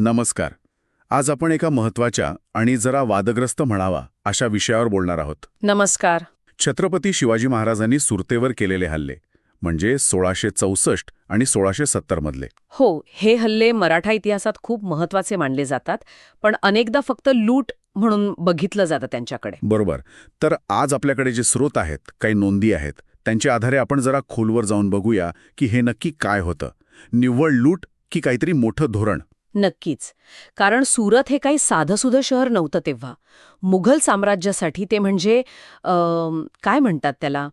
नमस्कार. आज आपण एका महत्त्वाच्या आणि जरा वादग्रस्त म्हणावा अशा विषयावर बोलणार आहोत. नमस्कार. छत्रपती शिवाजी महाराजांनी सुरतेवर केलेले हल्ले म्हणजे सोळाशे चौसष्ट आणि सोळाशे सत्तर मधले. हो हे हल्ले मराठा इतिहासात खूप महत्त्वाचे मानले जातात पण अनेकदा फक्त लूट म्हणून बघितलं जातं त्यांच्याकडे. बरोबर. तर आज आपल्याकडे जे स्रोत आहेत काही नोंदी आहेत त्यांच्या आधारे आपण जरा खोलवर जाऊन बघूया की हे नक्की काय होतं. निव्वळ लूट की काहीतरी मोठं धोरण? नक्कीच. कारण सुरत हे काही साधंसुधं शहर नव्हतं तेव्हा. मुघल साम्राज्यासाठी ते म्हणजे काय म्हणतात त्याला?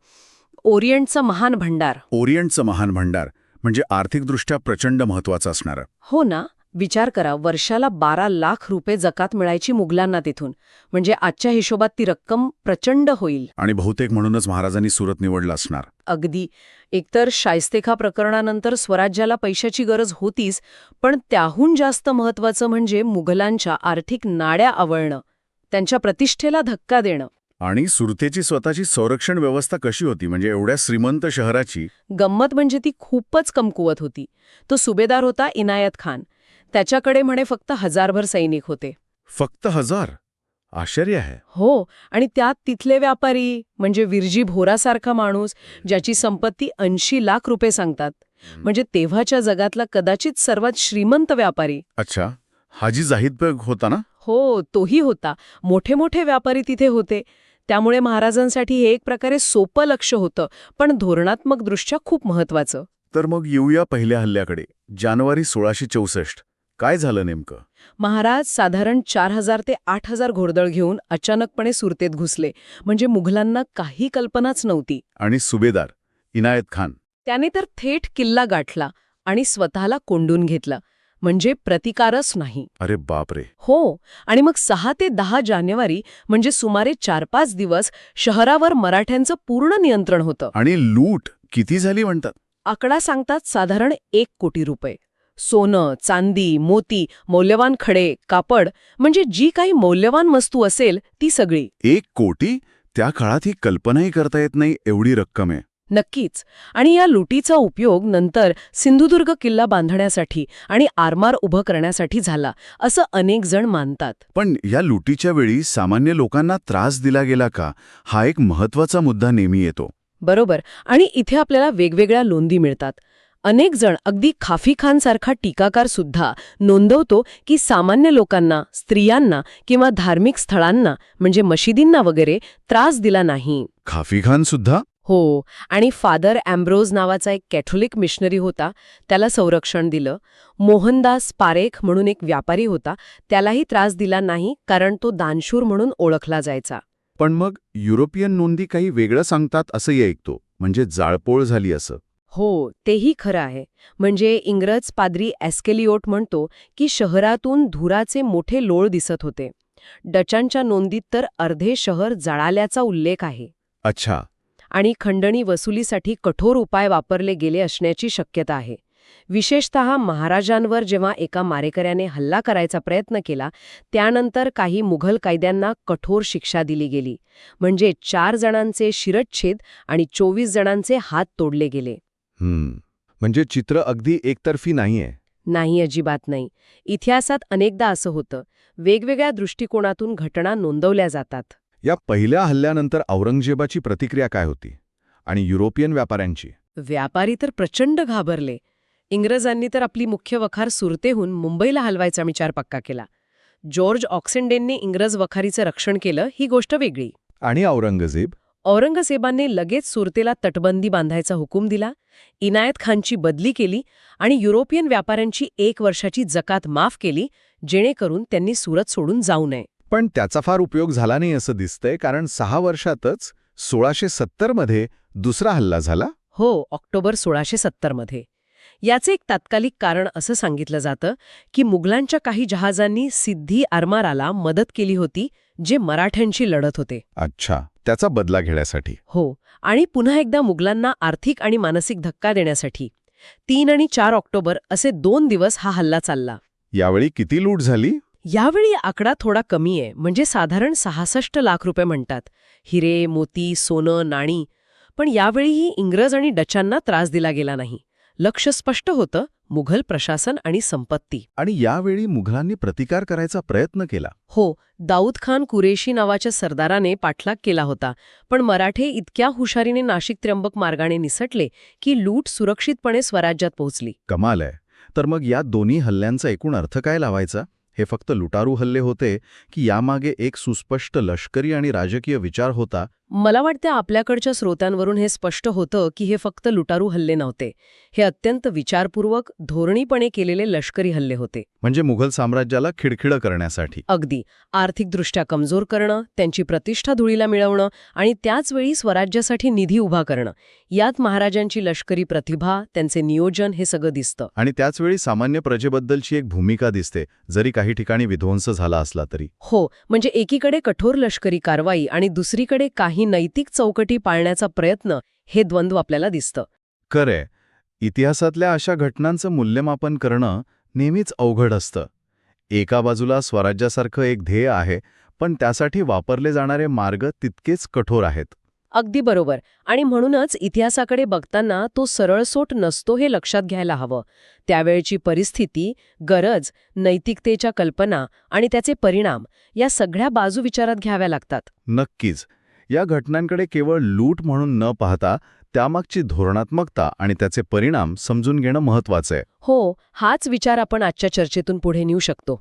ओरिएंटचं महान भंडार. ओरिएंटचं महान भांडार. म्हणजे आर्थिकदृष्ट्या प्रचंड महत्वाचं असणारं. हो ना. विचार करा वर्षाला बारा लाख रुपये जकात मिळायची मुघलांना तिथून. म्हणजे आजच्या हिशोबात ती रक्कम प्रचंड होईल. आणि बहुतेक म्हणूनच महाराजांनी सुरत निवडलं असणार. अगदी. एकतर शायस्तेखा प्रकरणानंतर स्वराज्याला पैशाची गरज होतीच पण त्याहून जास्त महत्वाचं म्हणजे मुघलांच्या आर्थिक नाड्या आवळणं त्यांच्या प्रतिष्ठेला धक्का देणं. आणि सुरतेची स्वतःची संरक्षण व्यवस्था कशी होती? म्हणजे एवढ्या श्रीमंत शहराची गंमत म्हणजे ती खूपच कमकुवत होती. तो सुभेदार होता इनायत खान. त्याच्याकडे म्हणे फक्त हजारभर सैनिक होते. फक्त हजार? आश्चर्य आहे. हो आणि त्यात तिथले व्यापारी म्हणजे विरजी भोरासारखा माणूस ज्याची संपत्ती ऐंशी लाख रुपये सांगतात. म्हणजे तेव्हाच्या जगातला कदाचित सर्वात श्रीमंत व्यापारी. अच्छा हाजी जाहीद बेग होता ना? हो तोही होता. मोठे मोठे व्यापारी तिथे होते. त्यामुळे महाराजांसाठी हे एक प्रकारे सोपं लक्ष होतं पण धोरणात्मक दृष्ट्या खूप महत्वाचं तर मग येऊया पहिल्या हल्ल्याकडे जानेवारी सोळाशे चौसष्ट. काय झालं नेमकं? महाराज साधारण चार हजार ते आठ हजार घोडदळ घेऊन अचानकपणे सुरतेत घुसले. म्हणजे मुघलांना काही कल्पनाच नव्हती. आणि सुभेदार इनायत खान. त्याने तर थेट किल्ला गाठला आणि स्वतःला कोंडून घेतला. म्हणजे प्रतिकारच नाही. अरे बापरे. हो आणि मग सहा ते दहा जानेवारी म्हणजे सुमारे चार पाच दिवस शहरावर मराठ्यांचं पूर्ण नियंत्रण होतं. आणि लूट किती झाली म्हणतात? आकडा सांगतात साधारण एक कोटी रुपये. सोनं चांदी मोती मौल्यवान खडे कापड म्हणजे जी काही मौल्यवान वस्तू असेल ती सगळी. एक कोटी? त्या काळात ही कल्पनाही करता येत नाही एवढी रक्कम आहे. नक्कीच. आणि या लुटीचा उपयोग नंतर सिंधुदुर्ग किल्ला बांधण्यासाठी आणि आरमार उभं करण्यासाठी झाला असं अनेक जण मानतात. पण या लुटीच्या वेळी सामान्य लोकांना त्रास दिला गेला का? हा एक महत्त्वाचा मुद्दा नेहमी येतो. बरोबर. आणि इथे आपल्याला वेगवेगळ्या नोंदी मिळतात. अनेक जण अगदी खाफी खानसारखा टीकाकार सुद्धा नोंदवतो की सामान्य लोकांना स्त्रियांना किंवा धार्मिक स्थळांना म्हणजे मशिदींना वगैरे त्रास दिला नाही. खाफी खान सुद्धा? हो आणि फादर अँब्रोज नावाचा एक कॅथोलिक मिशनरी होता त्याला संरक्षण दिलं. मोहनदास पारेख म्हणून एक व्यापारी होता त्यालाही त्रास दिला नाही कारण तो दानशूर म्हणून ओळखला जायचा. पण मग युरोपियन नोंदी काही वेगळं सांगतात असंही ऐकतो म्हणजे जाळपोळ झाली असं. हो तेही खरं आहे. म्हणजे इंग्रज पाद्री ॲस्केलिओट म्हणतो की शहरातून धुराचे मोठे लोळ दिसत होते. डचांच्या नोंदीत तर अर्धे शहर जळाल्याचा उल्लेख आहे. अच्छा. आणि खंडणी वसुलीसाठी कठोर उपाय वापरले गेले असण्याची शक्यता आहे. विशेषत महाराजांवर जेव्हा एका मारेकऱ्याने हल्ला करायचा प्रयत्न केला त्यानंतर काही मुघल कायद्यांना कठोर शिक्षा दिली गेली. म्हणजे चार जणांचे शिरच्छेद आणि चोवीस जणांचे हात तोडले गेले. म्हणजे चित्र अगदी एकतर्फी नाहीये. नाही अजिबात नाही. इतिहासात अनेकदा असं होतं. वेगवेगळ्या दृष्टिकोनातून घटना नोंदवल्या जातात. या पहिल्या हल्ल्यानंतर औरंगजेबाची प्रतिक्रिया काय होती? आणि युरोपियन व्यापाऱ्यांची? व्यापारी तर प्रचंड घाबरले. इंग्रजांनी तर आपली मुख्य वखार सुरतेहून मुंबईला हलवायचा विचार पक्का केला. जॉर्ज ऑक्सेंडेनने इंग्रज वखारीचं रक्षण केलं ही गोष्ट वेगळी. आणि औरंगजेब? औरंगजेबाने लगेच सुरतेला तटबंदी बांधायचा हुकूम दिला इनायत खानची बदली केली आणि युरोपियन व्यापाऱ्यांची एक वर्षाची जकात माफ केली जेणेकरून त्यांनी सुरत सोडून जाऊ नये. पण त्याचा फार उपयोग झाला नाही असं दिसतंय कारण सहा वर्षातच सोळाशे सत्तरमध्ये दुसरा हल्ला झाला? हो ऑक्टोबर सोळाशे सत्तरमध्ये याचे एक तात्कालिक कारण असं सांगितलं जातं की मुघलांच्या काही जहाजांनी सिद्धी आरमाराला मदत केली होती जे मराठ्यांशी लढत होते. अच्छा. त्याचा बदला घेण्यासाठी. हो आणि पुन्हा एकदा मुघलांना आर्थिक आणि मानसिक धक्का देण्यासाठी. तीन आणि चार ऑक्टोबर असे दोन दिवस हा हल्ला चालला. यावेळी किती लूट झाली? यावेळी आकडा थोडा कमी आहे म्हणजे साधारण सहासष्ट लाख रुपये म्हणतात. हिरे मोती सोनं नाणी. पण यावेळीही इंग्रज आणि डचांना त्रास दिला गेला नाही. लक्ष स्पष्ट होतं मुघल प्रशासन आणि संपत्ती. आणि यावेळी मुघलांनी प्रतिकार करायचा प्रयत्न केला. हो दाऊद खान कुरेशी नावाच्या सरदाराने पाठलाग केला होता पण मराठे इतक्या हुशारीने नाशिक त्र्यंबक मार्गाने निसटले की लूट सुरक्षितपणे स्वराज्यात पोहोचली. कमाल आहे. तर मग या दोन्ही हल्ल्यांचा एकूण अर्थ काय लावायचा? हे फक्त लुटारू हल्ले होते की यामागे एक सुस्पष्ट लष्करी आणि राजकीय विचार होता मला वाटते आपल्याकडच्या स्रोतांवरून हे स्पष्ट होतं की हे फक्त लुटारू हल्ले नव्हते. हे अत्यंत विचारपूर्वक धोरणीपणे केलेले लष्करी हल्ले होते. म्हणजे मुघल साम्राज्याला खिडखिडं करण्यासाठी. अगदी. आर्थिकदृष्ट्या कमजोर करणं त्यांची प्रतिष्ठा धुळीला मिळवणं आणि त्याचवेळी स्वराज्यासाठी निधी उभा करणं. यात महाराजांची लष्करी प्रतिभा त्यांचे नियोजन हे सगळं दिसतं. आणि त्याचवेळी सामान्य प्रजेबद्दलची एक भूमिका दिसते जरी काही ठिकाणी विध्वंस झाला असला तरी. हो म्हणजे एकीकडे कठोर लष्करी कारवाई आणि दुसरीकडे काही नैतिक चौकटी पाळण्याचा प्रयत्न हे द्वंद्व आपल्याला दिसतं. खरे इतिहासातल्या अशा घटनांचं मूल्यमापन करणं नेहमीच अवघड असतं. एका बाजूला स्वराज्यासारखं एक ध्येय आहे पण त्यासाठी वापरले जाणारे मार्ग तितकेच कठोर आहेत. अगदी बरोबर. आणि म्हणूनच इतिहासाकडे बघताना तो सरळसोट नसतो हे लक्षात घ्यायला हवं. त्यावेळची परिस्थिती गरज नैतिकतेच्या कल्पना आणि त्याचे परिणाम या सगळ्या बाजू विचारात घ्याव्या लागतात. नक्कीच. या घटनांकडे केवळ लूट म्हणून न पाहता त्यामागची धोरणात्मकता आणि त्याचे परिणाम समजून घेणं महत्वाचं आहे. हो हाच विचार आपण आजच्या चर्चेतून पुढे नेऊ शकतो.